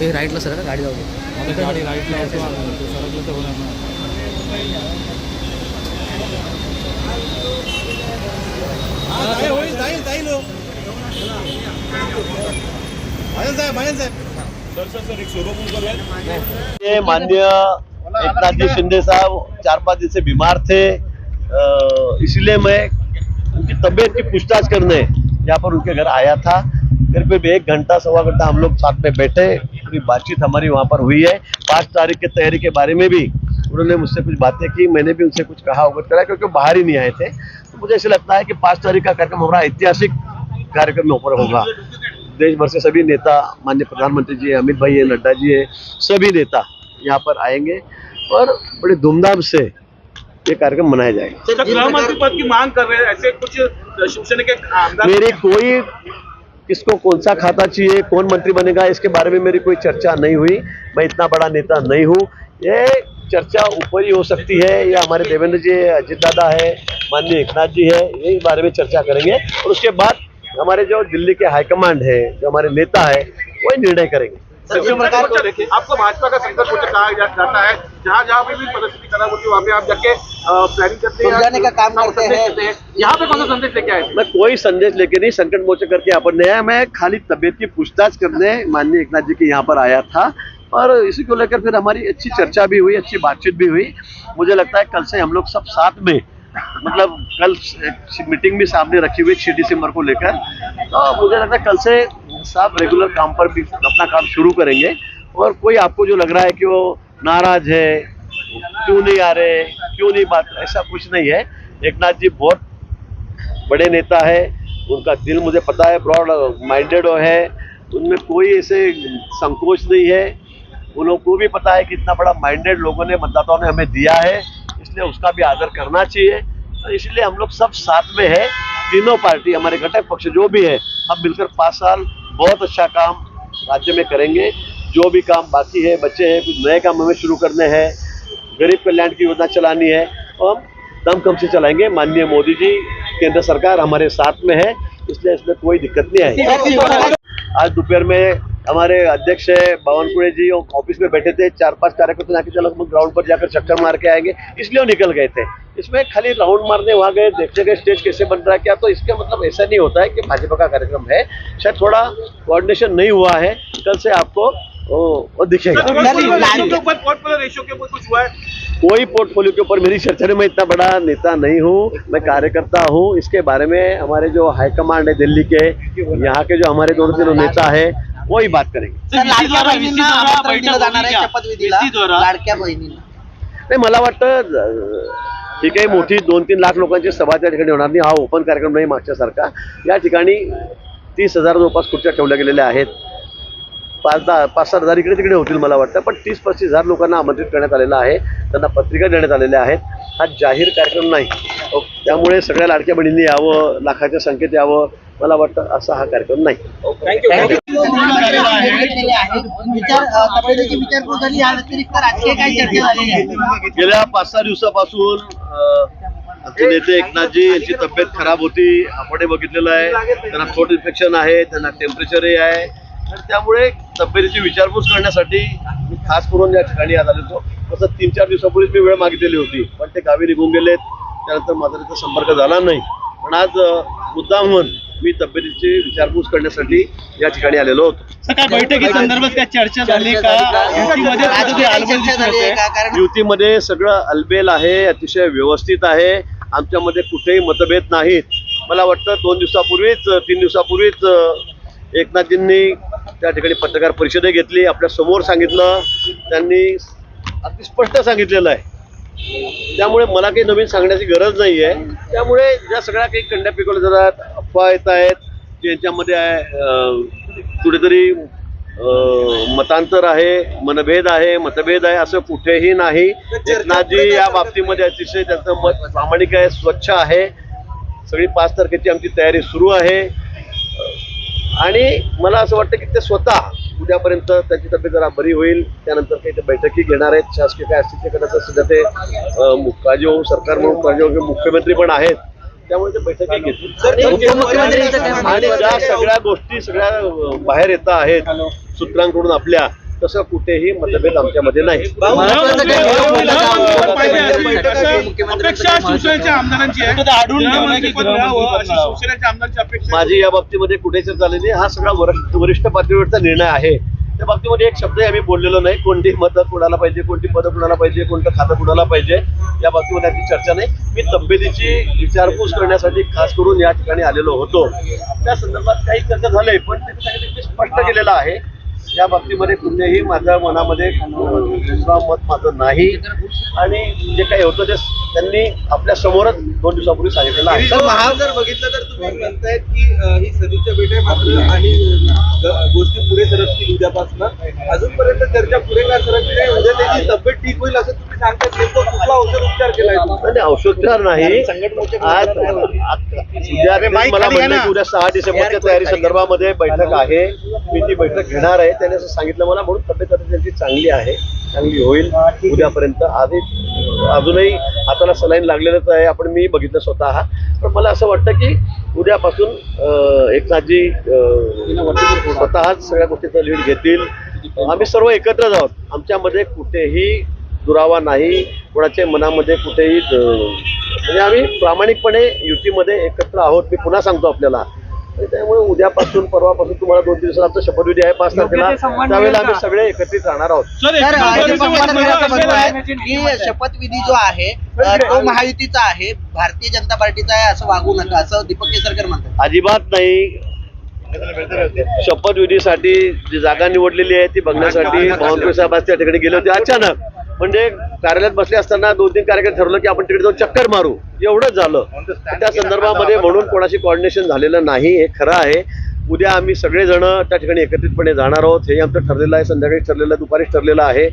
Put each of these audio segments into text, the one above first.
हे राईटला सर गाडी जाऊ दे गाडी राईटला सरकलं तर होणार नाही ये माननीय एकनाथ जी शिंदे साहब चार पाँच दिन से बीमार थे। इसलिए मैं उनकी तबीयत की पूछताछ करने यहाँ पर उनके घर आया था। करीब एक घंटा, सवा घंटा हम लोग साथ में बैठे। पूरी बातचीत हमारी वहाँ पर हुई है। पाँच तारीख की तैयारी के बारे में भी उन्होंने मुझसे कुछ बातें की। मैंने भी उनसे कुछ कहा, अवगत करा क्योंकि बाहर ही नहीं आए थे। तो मुझे ऐसा लगता है कि पाँच तारीख का कार्यक्रम हमारा ऐतिहासिक कार्यक्रम यहाँ पर होगा। देश भर से सभी नेता, माननीय प्रधानमंत्री जी, अमित भाई है, नड्डा जी है, सभी नेता यहाँ पर आएँगे। और बड़े धूमधाम से ये कार्यक्रम मनाया जाएगा। गृह मंत्री पद की मांग कर रहे हैं ऐसे कुछ शिवसेना के मेरी कोई किसको कौन सा खाता चाहिए कौन मंत्री बनेगा इसके बारे में मेरी कोई चर्चा नहीं हुई। मैं इतना बड़ा नेता नहीं हूँ। ये चर्चा ऊपर ही हो सकती है या हमारे देवेंद्र जी अजित दादा है माननीय एकनाथ जी है ये इस बारे में चर्चा करेंगे। और उसके बाद हमारे जो दिल्ली के हाईकमांड है जो हमारे नेता है वही निर्णय करेंगे। आपको भाजपा का संकट मोर्चा कहा जाता है जहाँ जहाँ पे भी परिस्थिति खराब होती है वहाँ पे आप जाके प्लानिंग करते हैं समझाने का काम करते हैं। यहाँ पे कौन सा संदेश लेके आए? मैं कोई संदेश लेके नहीं संकट मोर्चा करके यहाँ पर नहीं आया मैं खाली तबियत की पूछताछ करने माननीय एकनाथ जी के यहाँ पर आया था। और इसी को लेकर फिर हमारी अच्छी चर्चा भी हुई अच्छी बातचीत भी हुई। मुझे लगता है कल से हम लोग सब साथ में मतलब कल मीटिंग भी सामने रखी हुई छह दिसंबर को लेकर। तो मुझे लगता है कल से सब रेगुलर काम पर भी अपना काम शुरू करेंगे। और कोई आपको जो लग रहा है कि वो नाराज़ है, क्यों नहीं आ रहे, क्यों नहीं बात, ऐसा कुछ नहीं है। एकनाथ जी बहुत बड़े नेता है, उनका दिल मुझे पता है ब्रॉड माइंडेड है। उनमें कोई ऐसे संकोच नहीं है। उन लोगों को भी पता है कि इतना बड़ा माइंडेड लोगों ने मतदाताओं ने हमें दिया है। इसलिए उसका भी आदर करना चाहिए। तो इसलिए हम लोग सब साथ में है। तीनों पार्टी हमारे घटक पक्ष जो भी है हम मिलकर पाँच साल बहुत अच्छा काम राज्य में करेंगे। जो भी काम बाकी है बच्चे हैं कुछ नए काम हमें शुरू करने हैं गरीब कल्याण की योजना चलानी है और हम दम कम से चलाएँगे। माननीय मोदी जी केंद्र सरकार हमारे साथ में है इसलिए इसमें कोई दिक्कत नहीं आई आज दोपहर में हमारे अध्यक्ष है जी ऑफ़िस में बैठे थे चार पाँच कार्यकर्ता जाके चलो हम ग्राउंड पर जाकर चक्कर मार के आएँगे इसलिए वो निकल गए थे। इसमें खाली राउंड मारने वहाँ गए देखते गए स्टेज कैसे बन रहा है क्या तो इसका मतलब ऐसा नहीं होता है कि भाजपा का कार्यक्रम है। शायद थोड़ा कोऑर्डिनेशन नहीं हुआ है कल से आपको वो, वो दिखेगा। रेशो के ऊपर पोर्टफोलियो रेशो के ऊपर कुछ हुआ है? कोई पोर्टफोलियो के ऊपर मेरी चर्चा नहीं मैं इतना बड़ा नेता नहीं हूँ मैं कार्यकर्ता हूँ। इसके बारे में हमारे जो हाईकमांड है दिल्ली के यहाँ के जो हमारे दोनों तीनों नेता है वही बात करेंगे। सर लाडक्या बहिणींना आमंत्रण दिलं जाणार आहे शपथविधीला द्वारा लाडक्या बहिणींना. नाही मला वाटतं अं, ही काही मोठी दोन तीन लाख लोकांची सभा त्या ठिकाणी होणार नाही. हा ओपन कार्यक्रम नाही मागच्यासारखा या ठिकाणी तीस हजार जवळपास खुर्च्या ठेवल्या गेलेल्या आहेत. पाच दहा पाच सात हजार इकडे तिकडे होतील मला वाटतं पण तीस पस्तीस हजार लोकांना आमंत्रित करण्यात आलेलं आहे. त्यांना पत्रिका देण्यात आलेल्या आहेत. हा जाहीर कार्यक्रम नाही. अहो, त्यामुळे सगळ्या लाडक्या बहिणींनी यावं लाखाच्या संख्येत यावं. मला वाटतं असा हा कार्यक्रम नाही. गेल्या पाच सहा दिवसापासून अं, आमचे नेते एकनाथजी यांची तब्येत खराब होती. आपण हे बघितलेलं आहे. त्यांना थ्रोट इन्फेक्शन आहे त्यांना टेम्परेचरही आहे. आणि त्यामुळे तब्येतीची विचारपूस करण्यासाठी मी खास करून या ठिकाणी आज आलो होतो. तसं तीन चार दिवसापूर्वीच मी वेळ मागितलेली होती. पण ते गावी निघून गेलेत. त्यानंतर माझा त्याचा संपर्क झाला नाही. पण आज मुद्दाम म्हणून मी तब्येतीची विचारपूस करण्यासाठी या ठिकाणी आलेलो होतो. बैठकी संदर्भात काय चर्चा झाली का? युतीमध्ये सगळं अलबेल आहे अतिशय व्यवस्थित आहे. आमच्यामध्ये कुठेही मतभेद नाहीत. मला वाटतं दोन दिवसापूर्वीच तीन दिवसापूर्वीच अं, एकनाथजींनी त्या ठिकाणी पत्रकार परिषदही घेतली आपल्यासमोर सांगितलं. त्यांनी अगदी स्पष्ट सांगितलेलं आहे. त्यामुळे मला काही नवीन सांगण्याची गरज नाही आहे त्यामुळे ज्या सगळ्या काही कंड्या पिकवल्या जातात अफवा येत आहेत की यांच्यामध्ये आहे, अं, कुठेतरी मतांतर आहे मनभेद आहे मतभेद आहे असं कुठेही नाही. एकनाथजी या बाबतीमध्ये अतिशय त्यांचं मत प्रामाणिक आहे स्वच्छ आहे. सगळी पाच तारखेची आमची तयारी सुरू आहे. आणि मला असं वाटतं की ते स्वतः उद्यापर्यंत त्याची तब्येत जरा बरी होईल. त्यानंतर काही ते बैठकी घेणार आहेत. शासकीय काय असतील ते सध्या ते काळजी होऊन सरकार म्हणून काळजी मुख्यमंत्री पण आहेत. त्यामुळे ते बैठकी घेतील? आणि ज्या सगळ्या गोष्टी सगळ्या बाहेर येत आहेत. सूत्रांकडून आपल्या तसं कुठेही मतभेद आमच्यामध्ये नाही. माझी या बाबतीमध्ये कुठे चर्चा झाली नाही. हा सगळा वरिष्ठ वरिष्ठ पातळीवरचा निर्णय आहे. त्या बाबतीमध्ये एक शब्दही आम्ही बोललेलो नाही. कोणती मतं कुणाला पाहिजे कोणती पदं कुणाला पाहिजे कोणतं खातं कुणाला पाहिजे या बाबतीमध्ये आमची चर्चा नाही. मी तब्येतीची विचारपूस करण्यासाठी खास करून या ठिकाणी आलेलो होतो. त्या संदर्भात काही चर्चा झाली पण त्यांनी सांगितलं स्पष्ट केलेलं आहे. या बाबतीमध्ये कुठेही माझ्या मनामध्ये दुसरा मत माझं नाही आणि जे काही होतं ते त्यांनी आपल्या समोरच दोन दिवसापूर्वी सांगितलेलं आहे जर बघितलं तर तुम्ही म्हणतायत की ही सदिच्छा भेट आहे मात्र आणि गोष्टी पुढे सरकतील उद्यापासून अजूनपर्यंत चर्चा पुढे का सरकली नाही उद्या त्याची तब्येत ठीक होईल असं तुम्ही सांगताय नेमकं कुठला औषध उपचार? नाही औषधोपचार नाही आज उद्या ते मला उद्या सहा डिसेंबरच्या तयारी संदर्भामध्ये बैठक आहे मी ती बैठक घेणार आहे त्याने असं सांगितलं मला. म्हणून तब्येत आता त्यांची चांगली आहे चांगली होईल उद्यापर्यंत. आधी अजूनही हाताला सलाईन लागलेलंच आहे आपण मी बघितलं स्वतः. पण मला असं वाटतं की उद्यापासून एकनाथजी स्वतःच सगळ्या गोष्टीचा लीड घेतील. आम्ही सर्व एकत्रच आहोत. आमच्यामध्ये कुठेही दुरावा नाही कोणाच्या मनामध्ये कुठेही म्हणजे आम्ही प्रामाणिकपणे युतीमध्ये एकत्र आहोत मी पुन्हा सांगतो आपल्याला. त्यामुळे उद्यापासून परवापासून तुम्हाला दोन दिवसात आमचा शपथविधी आहे पाच तारखेला. त्यावेळेला आम्ही सगळे एकत्रित राहणार आहोत. की? शपथविधी जो आहे तो महायुतीचा आहे. भारतीय जनता पार्टीचा आहे असं वागू नका असं दीपक केसरकर म्हणतात. अजिबात नाही. शपथविधीसाठी जी जागा निवडलेली आहे ती बघण्यासाठी बावनकुळे साहेब आज त्या ठिकाणी गेले होते. अचानक म्हणजे कार्यालयात बसले असताना दोन तीन कार्यक्रम ठरवलं की आपण तिकडे जाऊन चक्कर मारू. एवढंच झालं. त्या संदर्भामध्ये म्हणून कोणाशी कॉर्डिनेशन झालेलं नाही. हे खरं आहे. उद्या आम्ही सगळेजण त्या ठिकाणी एकत्रितपणे जाणार आहोत. हे आमचं ठरलेलं आहे. संध्याकाळी ठरलेलं आहे दुपारीच ठरलेलं आहे.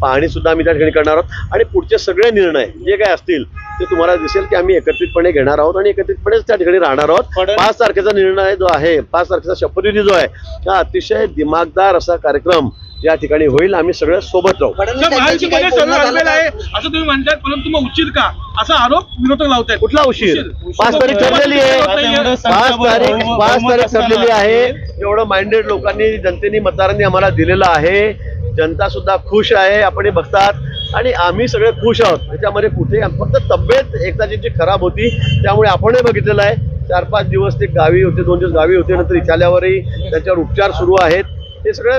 पाहणी सुद्धा आम्ही त्या ठिकाणी करणार आहोत. आणि पुढचे सगळे निर्णय जे काय असतील ते तुम्हाला दिसेल की आम्ही एकत्रितपणे घेणार आहोत आणि एकत्रितपणेच त्या ठिकाणी राहणार आहोत. पाच तारखेचा निर्णय जो आहे पाच तारखेचा शपथविधी जो आहे हा अतिशय दिमागदार असा कार्यक्रम या ठिकाणी होईल आम्ही सगळे सोबत राहू आहे? असं तुम्ही म्हणताय परंतु मग उचित का? असा आरोप विरोधक लावतायत. कुठला उशीर? उशीर. पाच तारीख ठरलेली आहे. पाच तारीख पाच तारीख ठरलेली आहे. एवढं माइंडेड लोकांनी जनतेने मतदारांनी आम्हाला दिलेलं आहे. जनता सुद्धा खुश आहे. आपण हे बघतात. आणि आम्ही सगळे खुश आहोत. त्याच्यामध्ये कुठे फक्त तब्येत एकदाची खराब होती त्यामुळे आपणही बघितलेलं आहे. चार पाच दिवस ते गावी होते दोन दिवस गावी होते. नंतर इथे आल्यावरही त्यांच्यावर उपचार सुरू आहेत. हे सगळं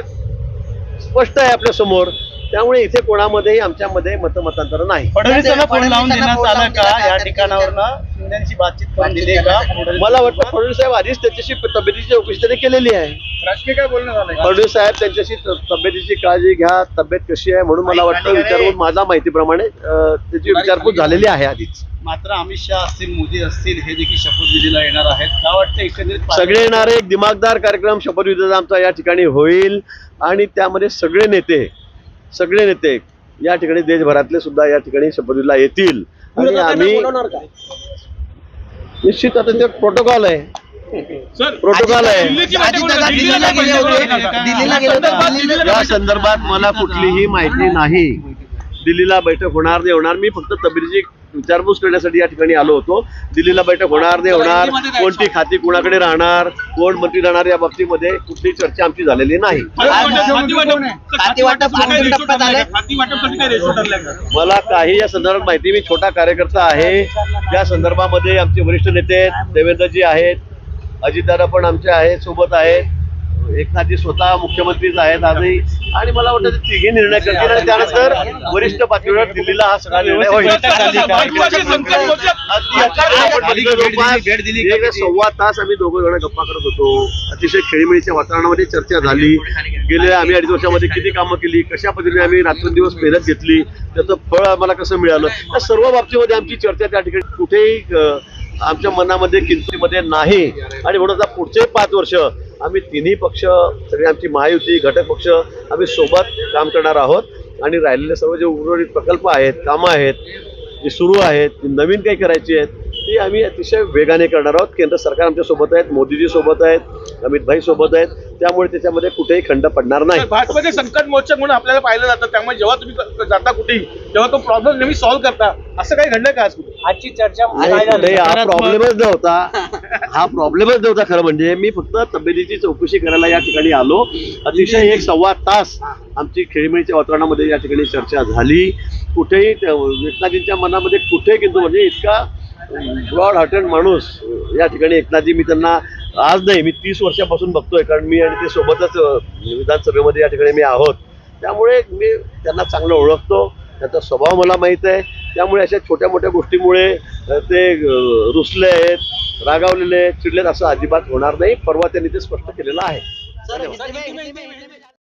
स्पष्ट आहे आपल्यासमोर. त्यामुळे इथे कोणामध्येही आमच्यामध्ये मतमतांतर नाही. फडणवीसांना फोन लावून फडणवीसांना देण्यात फोन आला लावून का? दिला या का? ठिकाणावरनं शिंदेची बातचीत करून दिली का? मला वाटतं फडणवीस साहेब आधीच त्याच्याशी तब्येतीची चौकशी त्यांनी केलेली आहे. राजकीय काय बोलणं झालंय? फडणवीस साहेब त्यांच्याशी त- तब्येतीची काळजी घ्या तब्येत कशी आहे म्हणून मला वाटतं विचारून माझ्या माहितीप्रमाणे अं, त्याची विचारपूस झालेली आहे आधीच. मात्र अमित शहा असतील मोदी असतील हे देखील शपथविधीला येणार आहेत. का वाटतं एकंदरीत सगळे येणारे एक दिमागदार कार्यक्रम शपथविधीचा आमचा या ठिकाणी होईल. आणि त्यामध्ये सगळे नेते सगळे नेते या ठिकाणी देशभरातले सुद्धा या ठिकाणी शपथविधीला येतील. आणि आम्ही निश्चित आता ते प्रोटोकॉल आहे. सर प्रोटोकॉल आहे. या संदर्भात मला कुठलीही माहिती नाही. दिल्लीला बैठक होणार नाही होणार. मी फक्त तब्येतीची विचारपूस करण्यासाठी या ठिकाणी आलो होतो. दिल्लीला बैठक होणार नाही होणार. कोणती खाती कुणाकडे राहणार? कोण मंत्री राहणार या बाबतीमध्ये कुठलीही चर्चा आमची झालेली नाही. मला काही या संदर्भात माहिती मी छोटा कार्यकर्ता आहे. या संदर्भामध्ये आमचे वरिष्ठ नेते आहेत देवेंद्रजी आहेत. अजितदादा पण आमचे आहेत सोबत आहेत. एकनाथजी स्वतः मुख्यमंत्रीच आहेत आजही. आणि मला वाटतं तिघे निर्णय करतील आणि त्यानंतर वरिष्ठ पातळीवर दिल्लीला हा सगळा निर्णय होईल. सव्वा तास आम्ही दोघं जण गप्पा करत होतो. अतिशय खेळीमेळीच्या वातावरणामध्ये चर्चा झाली. गेल्या आम्ही अडीच वर्षामध्ये किती कामं केली कशा पद्धतीने आम्ही रात्रंदिवस मेहनत घेतली त्याचं फळ आम्हाला कसं मिळालं या सर्व बाबतीमध्ये आमची चर्चा त्या ठिकाणी कुठेही आमच्या मनामध्ये किंमतीमध्ये नाही. आणि म्हणून आता पुढचे पाच वर्ष आम्ही तिन्ही पक्ष सगळे आमची महायुती घटक पक्ष आम्ही सोबत काम करणार आहोत. आणि राहिलेले सर्व जे उर्वरित प्रकल्प आहेत कामं आहेत जे सुरू आहेत जी नवीन काही करायची आहेत ती आम्ही अतिशय वेगाने करणार आहोत. केंद्र सरकार आमच्यासोबत आहेत मोदीजी सोबत आहेत अमित भाई सोबत आहेत. त्यामुळे त्याच्यामध्ये कुठेही खंड पडणार नाही. भाजपचे संकट मोचक म्हणून आपल्याला पाहिलं जातं. त्यामुळे जेव्हा तुम्ही जाता कुठेही तेव्हा तो प्रॉब्लेम नेहमी सॉल्व्ह करता. असं काही घडलं का आजची चर्चा हा प्रॉब्लेमच नव्हता. हा प्रॉब्लेमच नव्हता खरं म्हणजे. मी फक्त तब्येतीची चौकशी करायला या ठिकाणी आलो. अतिशय एक सव्वा तास आमची खेळीमेळीच्या वातावरणामध्ये या ठिकाणी चर्चा झाली. कुठेही एकनाथजींच्या मनामध्ये कुठे किंतु म्हणजे इतका ब्रॉड हार्टेड माणूस या ठिकाणी एकनाथजी. मी त्यांना आज नाही मी तीस वर्षापासून बघतोय. कारण मी आणि ते सोबतच विधानसभेमध्ये या ठिकाणी मी आहोत. त्यामुळे मी त्यांना चांगलं ओळखतो. त्यांचा स्वभाव मला माहीत आहे. त्यामुळे अशा छोट्या मोठ्या गोष्टीमुळे ते रुसले आहेत. रागावलेले चिडलेत असं अजिबात होणार नाही. परवा त्यांनी ते स्पष्ट केलेलं आहे.